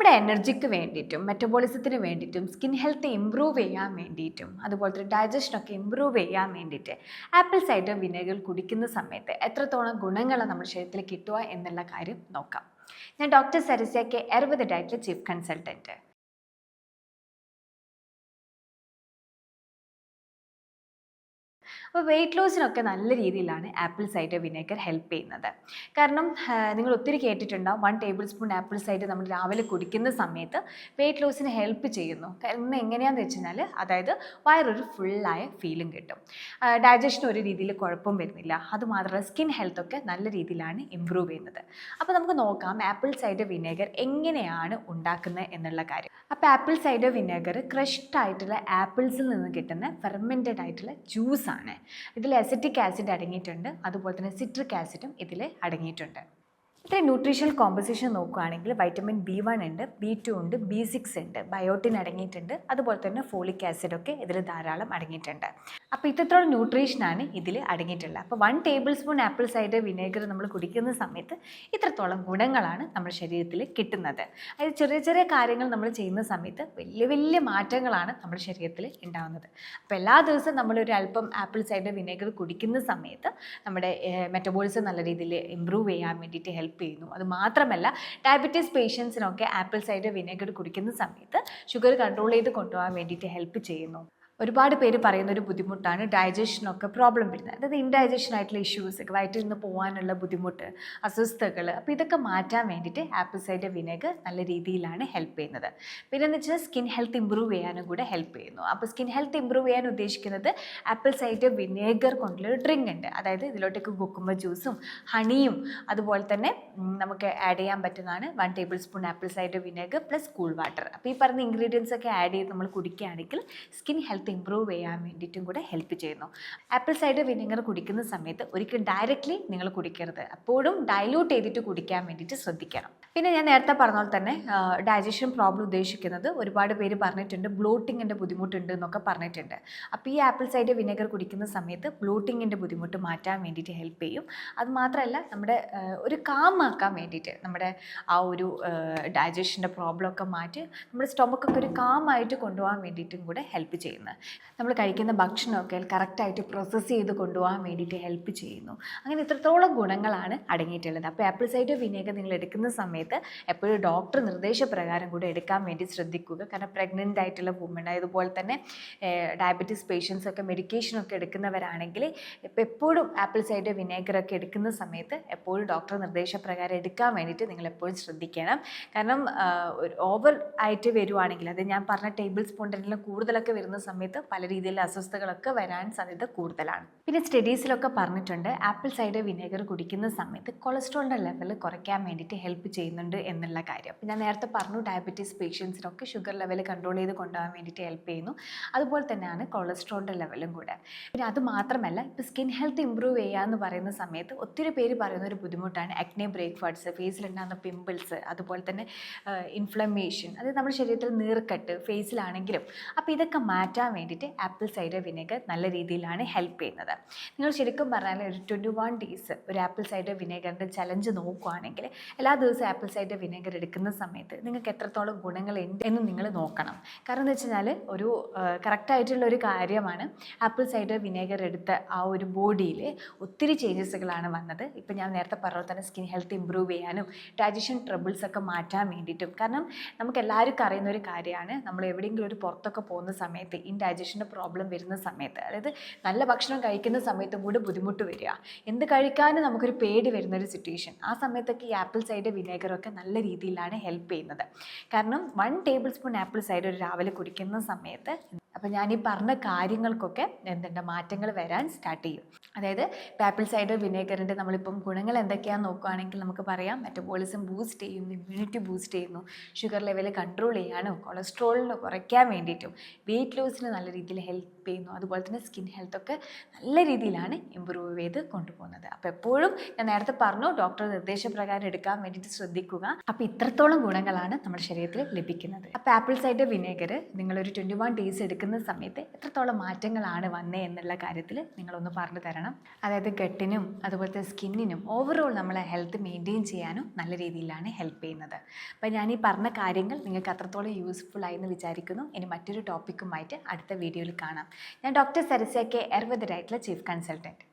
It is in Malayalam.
നമ്മുടെ എനർജിക്ക് വേണ്ടിയിട്ടും മെറ്റബോളിസത്തിന് വേണ്ടിയിട്ടും സ്കിൻ ഹെൽത്ത് ഇമ്പ്രൂവ് ചെയ്യാൻ വേണ്ടിയിട്ടും അതുപോലെ തന്നെ ഡൈജഷനൊക്കെ ഇമ്പ്രൂവ് ചെയ്യാൻ വേണ്ടിയിട്ട് ആപ്പിൾ സൈഡർ വിനേഗർ കുടിക്കുന്ന സമയത്ത് എത്രത്തോളം ഗുണങ്ങൾ നമ്മുടെ ശരീരത്തിൽ കിട്ടുക എന്നുള്ള കാര്യം നോക്കാം. ഞാൻ ഡോക്ടർ സരസ്യ കെ അറുപത് ഡയറ്റിലെ ചീഫ് കൺസൾട്ടന്റ് അപ്പോൾ വെയിറ്റ് ലോസിനൊക്കെ നല്ല രീതിയിലാണ് ആപ്പിൾ സൈഡർ വിനേഗർ ഹെൽപ്പ് ചെയ്യുന്നത്. കാരണം നിങ്ങൾ ഒത്തിരി കേട്ടിട്ടുണ്ടാവും one tablespoon apple cider നമ്മൾ രാവിലെ കുടിക്കുന്ന സമയത്ത് വെയിറ്റ് ലോസിന് ഹെൽപ്പ് ചെയ്യുന്നു. കാരണം എങ്ങനെയാണെന്ന് വെച്ച് കഴിഞ്ഞാൽ അതായത് വയറൊരു ഫുള്ളായ ഫീലും കിട്ടും. ഡൈജഷൻ ഒരു രീതിയിൽ കുഴപ്പം വരുന്നില്ല. അതുമാത്രമല്ല സ്കിൻ ഹെൽത്തൊക്കെ നല്ല രീതിയിലാണ് ഇമ്പ്രൂവ് ചെയ്യുന്നത്. അപ്പോൾ നമുക്ക് നോക്കാം ആപ്പിൾ സൈഡർ വിനേഗർ എങ്ങനെയാണ് ഉണ്ടാക്കുന്നത് എന്നുള്ള കാര്യം. അപ്പോൾ ആപ്പിൾ സൈഡർ വിനേഗർ ക്രഷ്ഡ് ആയിട്ടുള്ള ആപ്പിൾസിൽ നിന്ന് കിട്ടുന്ന ഫെർമെന്റഡ് ആയിട്ടുള്ള ജ്യൂസാണ് ഇതിൽ അസറ്റിക് ആസിഡ് അടങ്ങിയിട്ടുണ്ട്. അതുപോലെ തന്നെ സിട്രിക് ആസിഡും ഇതിൽ അടങ്ങിയിട്ടുണ്ട്. ഇത്രയും ന്യൂട്രീഷണൽ കോമ്പസിഷൻ നോക്കുകയാണെങ്കിൽ വൈറ്റമിൻ ബി വൺ ഉണ്ട് ബി ടു ഉണ്ട് ബി സിക്സ് ഉണ്ട് ബയോട്ടിൻ അടങ്ങിയിട്ടുണ്ട്. അതുപോലെ തന്നെ ഫോളിക് ആസിഡ് ഒക്കെ ഇതിൽ ധാരാളം അടങ്ങിയിട്ടുണ്ട്. അപ്പോൾ ഇത്രത്തോളം ന്യൂട്രീഷനാണ് ഇതിൽ അടങ്ങിയിട്ടുള്ളത്. അപ്പോൾ one tablespoon apple cider vinegar നമ്മൾ കുടിക്കുന്ന സമയത്ത് ഇത്രത്തോളം ഗുണങ്ങളാണ് നമ്മുടെ ശരീരത്തിൽ കിട്ടുന്നത്. അതായത് ചെറിയ ചെറിയ കാര്യങ്ങൾ നമ്മൾ ചെയ്യുന്ന സമയത്ത് വലിയ വലിയ മാറ്റങ്ങളാണ് നമ്മുടെ ശരീരത്തിൽ ഉണ്ടാകുന്നത് അപ്പോൾ എല്ലാ ദിവസവും നമ്മളൊരു അല്പം ആപ്പിൾ സൈഡർ വിനേഗർ കുടിക്കുന്ന സമയത്ത് നമ്മുടെ മെറ്റബോളിസം നല്ല രീതിയിൽ ഇമ്പ്രൂവ് ചെയ്യാൻ വേണ്ടിയിട്ട് ഹെൽപ്പ് ചെയ്യുന്നു. അത് മാത്രമല്ല ഡയബറ്റീസ് പേഷ്യൻസിനൊക്കെ ആപ്പിൾ സൈഡർ വിനേഗർ കുടിക്കുന്ന സമയത്ത് ഷുഗർ കൺട്രോൾ ചെയ്ത് കൊണ്ടുപോകാൻ വേണ്ടിയിട്ട് ഹെൽപ്പ് ചെയ്യുന്നു. ഒരുപാട് പേര് പറയുന്ന ഒരു ബുദ്ധിമുട്ടാണ് ഡൈജഷനൊക്കെ പ്രോബ്ലം വരുന്നത്. അതായത് ഇൻഡൈജഷൻ ആയിട്ടുള്ള ഇഷ്യൂസ് ഒക്കെ വയറ്റിൽ നിന്ന് പോകാനുള്ള ബുദ്ധിമുട്ട് അസ്വസ്ഥതകൾ അപ്പോൾ ഇതൊക്കെ മാറ്റാൻ വേണ്ടിയിട്ട് ആപ്പിൾ സൈഡർ വിനെഗർ നല്ല രീതിയിലാണ് ഹെൽപ്പ് ചെയ്യുന്നത്. പിന്നെ എന്ന് വെച്ചാൽ സ്കിൻ ഹെൽത്ത് ഇമ്പ്രൂവ് ചെയ്യാനും കൂടെ ഹെൽപ്പ് ചെയ്യുന്നു. അപ്പോൾ സ്കിൻ ഹെൽത്ത് ഇമ്പ്രൂവ് ചെയ്യാൻ ഉദ്ദേശിക്കുന്നത് ആപ്പിൾ സൈഡർ വിനേഗർ കൊണ്ടുള്ള ഒരു ഡ്രിങ്ക് ഉണ്ട്. അതായത് ഇതിലോട്ടേക്ക് കുക്കുമ്പ ജ്യൂസും ഹണിയും അതുപോലെ തന്നെ നമുക്ക് ആഡ് ചെയ്യാൻ പറ്റുന്നതാണ് one tablespoon apple cider vinegar plus cool water അപ്പോൾ ഈ പറഞ്ഞ ഇൻഗ്രീഡിയൻസ് ഒക്കെ ആഡ് ചെയ്ത് നമ്മൾ കുടിക്കുകയാണെങ്കിൽ സ്കിൻ ഹെൽത്ത് ഇമ്പ്രൂവ് ചെയ്യാൻ വേണ്ടിയിട്ടും കൂടെ ഹെൽപ്പ് ചെയ്യുന്നു. ആപ്പിൾ സൈഡർ വിനെഗർ കുടിക്കുന്ന സമയത്ത് ഒരിക്കലും ഡയറക്റ്റ്ലി നിങ്ങൾ കുടിക്കരുത്. അപ്പോഴും ഡൈലൂട്ട് ചെയ്തിട്ട് കുടിക്കാൻ വേണ്ടിയിട്ട് ശ്രദ്ധിക്കണം. പിന്നെ ഞാൻ നേരത്തെ പറഞ്ഞ പോലെ തന്നെ ഡൈജഷൻ പ്രോബ്ലം ഉദ്ദേശിക്കുന്നത് ഒരുപാട് പേര് പറഞ്ഞിട്ടുണ്ട് ബ്ലോട്ടിങ്ങിന്റെ ബുദ്ധിമുട്ടുണ്ട് എന്നൊക്കെ പറഞ്ഞിട്ടുണ്ട്. അപ്പോൾ ഈ ആപ്പിൾ സൈഡ് വിനെഗർ കുടിക്കുന്ന സമയത്ത് ബ്ലോട്ടിങ്ങിന്റെ ബുദ്ധിമുട്ട് മാറ്റാൻ വേണ്ടിയിട്ട് ഹെൽപ്പ് ചെയ്യും. അത് മാത്രമല്ല നമ്മുടെ ഒരു കാമാക്കാൻ വേണ്ടിയിട്ട് നമ്മുടെ ആ ഒരു ഡൈജഷന്റെ പ്രോബ്ലം ഒക്കെ മാറ്റി നമ്മുടെ സ്റ്റൊമക്കൊക്കെ ഒരു കാമായിട്ട് കൊണ്ടുപോകാൻ വേണ്ടിയിട്ടും കൂടെ ഹെൽപ്പ് ചെയ്യുന്നത് നമ്മൾ കഴിക്കുന്ന ഭക്ഷണമൊക്കെ കറക്റ്റായിട്ട് പ്രോസസ്സ് ചെയ്ത് കൊണ്ടുപോകാൻ വേണ്ടിയിട്ട് ഹെൽപ്പ് ചെയ്യുന്നു. അങ്ങനെ ഇത്രത്തോളം ഗുണങ്ങളാണ് അടങ്ങിയിട്ടുള്ളത്. അപ്പോൾ ആപ്പിൾ സൈഡർ വിനേഗർ നിങ്ങൾ എടുക്കുന്ന സമയത്ത് എപ്പോഴും ഡോക്ടർ നിർദ്ദേശപ്രകാരം കൂടെ എടുക്കാൻ വേണ്ടി ശ്രദ്ധിക്കുക. കാരണം പ്രഗ്നന്റ് ആയിട്ടുള്ള വുമൺ അതുപോലെ തന്നെ ഡയബറ്റീസ് പേഷ്യൻസ് ഒക്കെ മെഡിക്കേഷനൊക്കെ എടുക്കുന്നവരാണെങ്കിൽ ഇപ്പോൾ എപ്പോഴും ആപ്പിൾ സൈഡർ വിനേഗറൊക്കെ എടുക്കുന്ന സമയത്ത് എപ്പോഴും ഡോക്ടർ നിർദ്ദേശപ്രകാരം എടുക്കാൻ വേണ്ടിയിട്ട് നിങ്ങൾ എപ്പോഴും ശ്രദ്ധിക്കണം. കാരണം ഓവർ ആയിട്ട് വരുവാണെങ്കിൽ അത് ഞാൻ പറഞ്ഞ ടേബിൾ സ്പൂണിനെല്ലാം കൂടുതലൊക്കെ വരുന്ന സമയത്ത് പല രീതിയിലുള്ള അസ്വസ്ഥതകളൊക്കെ വരാൻ സാധ്യത കൂടുതലാണ്. പിന്നെ സ്റ്റഡീസിലൊക്കെ പറഞ്ഞിട്ടുണ്ട് ആപ്പിൾ സൈഡർ വിനേഗർ കുടിക്കുന്ന സമയത്ത് കൊളസ്ട്രോളിന്റെ ലെവൽ കുറയ്ക്കാൻ വേണ്ടിയിട്ട് ഹെൽപ്പ് ചെയ്യുന്നുണ്ട് എന്നുള്ള കാര്യം. ഞാൻ നേരത്തെ പറഞ്ഞു ഡയബറ്റീസ് പേഷ്യൻസിനൊക്കെ ഷുഗർ ലെവൽ കൺട്രോൾ ചെയ്ത് കൊണ്ടുപോകാൻ വേണ്ടിയിട്ട് ഹെൽപ്പ് ചെയ്യുന്നു. അതുപോലെ തന്നെയാണ് കൊളസ്ട്രോളിന്റെ ലെവലും കൂടെ. പിന്നെ അത് മാത്രമല്ല ഇപ്പോൾ സ്കിൻ ഹെൽത്ത് ഇമ്പ്രൂവ് ചെയ്യുക എന്ന് പറയുന്ന സമയത്ത് ഒത്തിരി പേര് പറയുന്ന ഒരു ബുദ്ധിമുട്ടാണ് അക്നെ ബ്രേക്ക്ഫാസ്റ്റ്സ് ഫേസിലുണ്ടാകുന്ന പിമ്പിൾസ് അതുപോലെ തന്നെ ഇൻഫ്ലമേഷൻ അതായത് നമ്മുടെ ശരീരത്തിൽ നീർക്കെട്ട് ഫേസിലാണെങ്കിലും അപ്പോൾ ഇതൊക്കെ മാറ്റാൻ വേണ്ടിയിട്ട് ആപ്പിൾ സൈഡർ വിനെഗർ നല്ല രീതിയിലാണ് ഹെൽപ്പ് ചെയ്യുന്നത്. നിങ്ങൾ ശരിക്കും പറഞ്ഞാൽ ഒരു ട്വന്റി വൺ ഡേയ്സ് ഒരു ആപ്പിൾ സൈഡർ വിനെഗറിന്റെ ചലഞ്ച് നോക്കുകയാണെങ്കിൽ എല്ലാ ദിവസവും ആപ്പിൾ സൈഡർ വിനെഗർ എടുക്കുന്ന സമയത്ത് നിങ്ങൾക്ക് എത്രത്തോളം ഗുണങ്ങൾ ഉണ്ട് എന്ന് നിങ്ങൾ നോക്കണം. കാരണം എന്ന് വെച്ച് കഴിഞ്ഞാൽ ഒരു കറക്റ്റായിട്ടുള്ള ഒരു കാര്യമാണ് ആപ്പിൾ സൈഡർ വിനേഗർ എടുത്ത ആ ഒരു ബോഡിയിൽ ഒത്തിരി ചേഞ്ചസുകളാണ് വന്നത്. ഇപ്പം ഞാൻ നേരത്തെ പറഞ്ഞ തന്നെ സ്കിൻ ഹെൽത്ത് ഇമ്പ്രൂവ് ചെയ്യാനും ഡൈജഷൻ ട്രബിൾസ് ഒക്കെ മാറ്റാൻ വേണ്ടിയിട്ടും. കാരണം നമുക്ക് എല്ലാവർക്കും അറിയുന്ന ഒരു കാര്യമാണ് നമ്മൾ എവിടെയെങ്കിലും ഒരു പുറത്തൊക്കെ പോകുന്ന സമയത്ത് ഇൻഡൈജഷന്റെ പ്രോബ്ലം വരുന്ന സമയത്ത് അതായത് നല്ല ഭക്ഷണം കഴിക്കുന്ന സമയത്തും കൂടെ ബുദ്ധിമുട്ട് വരിക. എന്ത് കഴിക്കാനും നമുക്കൊരു പേടി വരുന്ന ഒരു സിറ്റുവേഷൻ ആ സമയത്തൊക്കെ ഈ ആപ്പിൾ സൈഡ് വിനേഗറൊക്കെ നല്ല രീതിയിലാണ് ഹെൽപ്പ് ചെയ്യുന്നത്. കാരണം one tablespoon apple cider രാവിലെ കുടിക്കുന്ന സമയത്ത് അപ്പോൾ ഞാൻ ഈ പറഞ്ഞ കാര്യങ്ങൾക്കൊക്കെ എന്തുണ്ട് മാറ്റങ്ങൾ വരാൻ സ്റ്റാർട്ട് ചെയ്യും. അതായത് പാപ്പിൾ സൈഡർ വിനേഗറിന്റെ നമ്മളിപ്പം ഗുണങ്ങൾ എന്തൊക്കെയാണെന്ന് നോക്കുകയാണെങ്കിൽ നമുക്ക് പറയാം. മെറ്റബോളിസം ബൂസ്റ്റ് ചെയ്യുന്നു ഇമ്മ്യൂണിറ്റി ബൂസ്റ്റ് ചെയ്യുന്നു ഷുഗർ ലെവൽ കൺട്രോൾ ചെയ്യാനും കൊളസ്ട്രോളിന് കുറയ്ക്കാൻ വേണ്ടിയിട്ടും വെയിറ്റ് ലോസിന് നല്ല രീതിയിൽ ഹെൽപ്പ് ഹെൽപ്പ് ചെയ്യുന്നു. അതുപോലെ തന്നെ സ്കിൻ ഹെൽത്തൊക്കെ നല്ല രീതിയിലാണ് ഇമ്പ്രൂവ് ചെയ്ത് കൊണ്ടുപോകുന്നത്. അപ്പോൾ എപ്പോഴും ഞാൻ നേരത്തെ പറഞ്ഞു ഡോക്ടർ നിർദ്ദേശപ്രകാരം എടുക്കാൻ വേണ്ടിയിട്ട് ശ്രദ്ധിക്കുക. അപ്പോൾ ഇത്രത്തോളം ഗുണങ്ങളാണ് നമ്മുടെ ശരീരത്തിൽ ലഭിക്കുന്നത്. അപ്പോൾ ആപ്പിൾ സൈഡർ വിനേഗർ നിങ്ങളൊരു ട്വന്റി വൺ ഡേയ്സ് എടുക്കുന്ന സമയത്ത് എത്രത്തോളം മാറ്റങ്ങളാണ് വന്നേ എന്നുള്ള കാര്യത്തിൽ നിങ്ങളൊന്ന് പറഞ്ഞു തരണം. അതായത് ഗട്ടിനും അതുപോലെ തന്നെ സ്കിന്നിനും ഓവറോൾ നമ്മളെ ഹെൽത്ത് മെയിന്റെയിൻ ചെയ്യാനും നല്ല രീതിയിലാണ് ഹെൽപ്പ് ചെയ്യുന്നത്. അപ്പോൾ ഞാൻ ഈ പറഞ്ഞ കാര്യങ്ങൾ നിങ്ങൾക്ക് അത്രത്തോളം യൂസ്ഫുൾ ആയി എന്ന് വിചാരിക്കുന്നു. ഇനി മറ്റൊരു ടോപ്പിക്കുമായിട്ട് അടുത്ത വീഡിയോയിൽ കാണാം. ഞാൻ ഡോക്ടർ സരസ്യ കെ അറുപതരായിട്ടുള്ള ചീഫ് കൺസൾട്ടന്റ്.